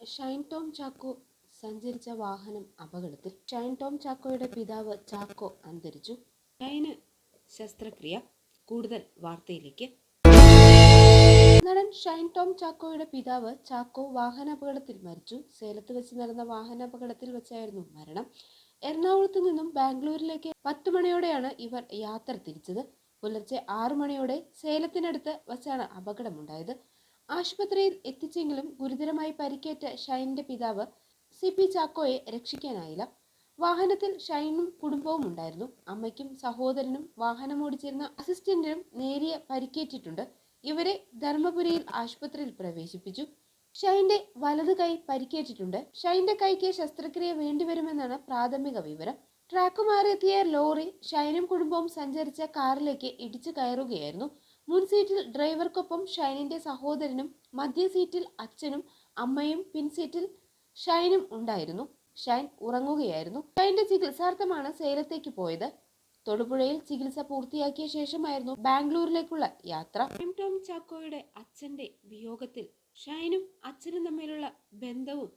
ഷൈൻ ടോം ചാക്കോ സഞ്ചരിച്ച വാഹനം അപകടത്തിൽ. ഷൈൻ ടോം ചാക്കോയുടെ പിതാവ് ചാക്കോ അന്തരിച്ചു. ഷൈന് ശസ്ത്രക്രിയ. കൂടുതൽ വാർത്തയിലേക്ക്. നടൻ ഷൈൻ ടോം ചാക്കോയുടെ പിതാവ് ചാക്കോ വാഹനാപകടത്തിൽ മരിച്ചു. സേലത്ത് വെച്ച് നടന്ന വാഹനാപകടത്തിൽ വെച്ചായിരുന്നു മരണം. എറണാകുളത്ത് നിന്നും ബാംഗ്ലൂരിലേക്ക് പത്ത് മണിയോടെയാണ് ഇവർ യാത്ര തിരിച്ചത്. പുലർച്ചെ ആറു മണിയോടെ സേലത്തിനടുത്ത് വച്ചാണ് അപകടമുണ്ടായത്. ആശുപത്രിയിൽ എത്തിച്ചെങ്കിലും ഗുരുതരമായി പരിക്കേറ്റ ഷൈനിന്റെ പിതാവ് സി പി ചാക്കോയെ രക്ഷിക്കാനായില്ല. വാഹനത്തിൽ ഷൈനും കുടുംബവും ഉണ്ടായിരുന്നു. അമ്മയ്ക്കും സഹോദരനും വാഹനമോടിച്ചിരുന്ന അസിസ്റ്റന്റിനും നേരിയ പരിക്കേറ്റിട്ടുണ്ട്. ഇവരെ ധർമ്മപുരിയിൽ ആശുപത്രിയിൽ പ്രവേശിപ്പിച്ചു. ഷൈന്റെ വലത് കൈ പരിക്കേറ്റിട്ടുണ്ട്. ഷൈന്റെ കൈക്ക് ശസ്ത്രക്രിയ വേണ്ടിവരുമെന്നാണ് പ്രാഥമിക വിവരം. ട്രാക്കുമാരെത്തിയ ലോറി ഷൈനും കുടുംബവും സഞ്ചരിച്ച കാറിലേക്ക് ഇടിച്ചു കയറുകയായിരുന്നു. മുൻ സീറ്റിൽ ഡ്രൈവർക്കൊപ്പം ഷൈനിന്റെ സഹോദരനും മധ്യ സീറ്റിൽ അച്ഛനും അമ്മയും പിൻസീറ്റിൽ ഷൈനും ഉണ്ടായിരുന്നു. ഷൈൻ ഉറങ്ങുകയായിരുന്നു. ഷൈന്റെ ചികിത്സാർത്ഥമാണ് സേലത്തേക്ക് പോയത്. തൊടുപുഴയിൽ ചികിത്സ പൂർത്തിയാക്കിയ ശേഷമായിരുന്നു ബാംഗ്ലൂരിലേക്കുള്ള യാത്ര. എം ടോം ചാക്കോയുടെ അച്ഛന്റെ വിയോഗത്തിൽ ഷൈനും അച്ഛനും തമ്മിലുള്ള ബന്ധവും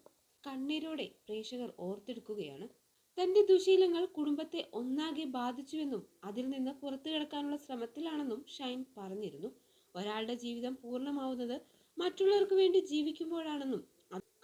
കണ്ണീരോടെ പ്രേക്ഷകർ ഓർത്തെടുക്കുകയാണ്. തന്റെ ദുശീലങ്ങൾ കുടുംബത്തെ ഒന്നാകെ ബാധിച്ചുവെന്നും അതിൽ നിന്ന് പുറത്തു കിടക്കാനുള്ള ശ്രമത്തിലാണെന്നും ഷൈൻ പറഞ്ഞിരുന്നു. ഒരാളുടെ ജീവിതം പൂർണമാവുന്നത് മറ്റുള്ളവർക്ക് വേണ്ടി ജീവിക്കുമ്പോഴാണെന്നും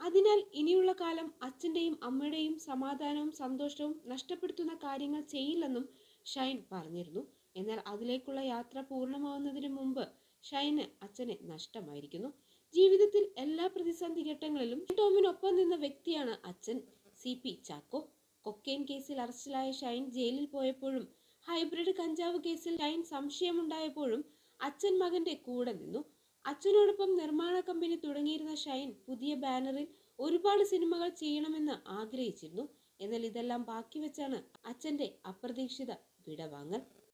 അതിനാൽ ഇനിയുള്ള കാലം അച്ഛന്റെയും അമ്മയുടെയും സമാധാനവും സന്തോഷവും നഷ്ടപ്പെടുത്തുന്ന കാര്യങ്ങൾ ചെയ്യില്ലെന്നും ഷൈൻ പറഞ്ഞിരുന്നു. എന്നാൽ അതിലേക്കുള്ള യാത്ര പൂർണമാവുന്നതിന് മുമ്പ് ഷൈന് അച്ഛനെ നഷ്ടമായിരിക്കുന്നു. ജീവിതത്തിൽ എല്ലാ പ്രതിസന്ധി ഘട്ടങ്ങളിലും ടോമിനൊപ്പം നിന്ന വ്യക്തിയാണ് അച്ഛൻ. C P Chacko. കൊക്കെയിൻ കേസിൽ അറസ്റ്റിലായ ഷൈൻ ജയിലിൽ പോയപ്പോഴും ഹൈബ്രിഡ് കഞ്ചാവ് കേസിൽ ഷൈൻ സംശയമുണ്ടായപ്പോഴും അച്ഛൻ മകന്റെ കൂടെ നിന്നു. അച്ഛനോടൊപ്പം നിർമ്മാണ കമ്പനി തുടങ്ങിയിരുന്ന ഷൈൻ പുതിയ ബാനറിൽ ഒരുപാട് സിനിമകൾ ചെയ്യണമെന്ന് ആഗ്രഹിച്ചിരുന്നു. എന്നാൽ ഇതെല്ലാം ബാക്കി വെച്ചാണ് അച്ഛന്റെ അപ്രതീക്ഷിത വിടവാങ്ങൽ.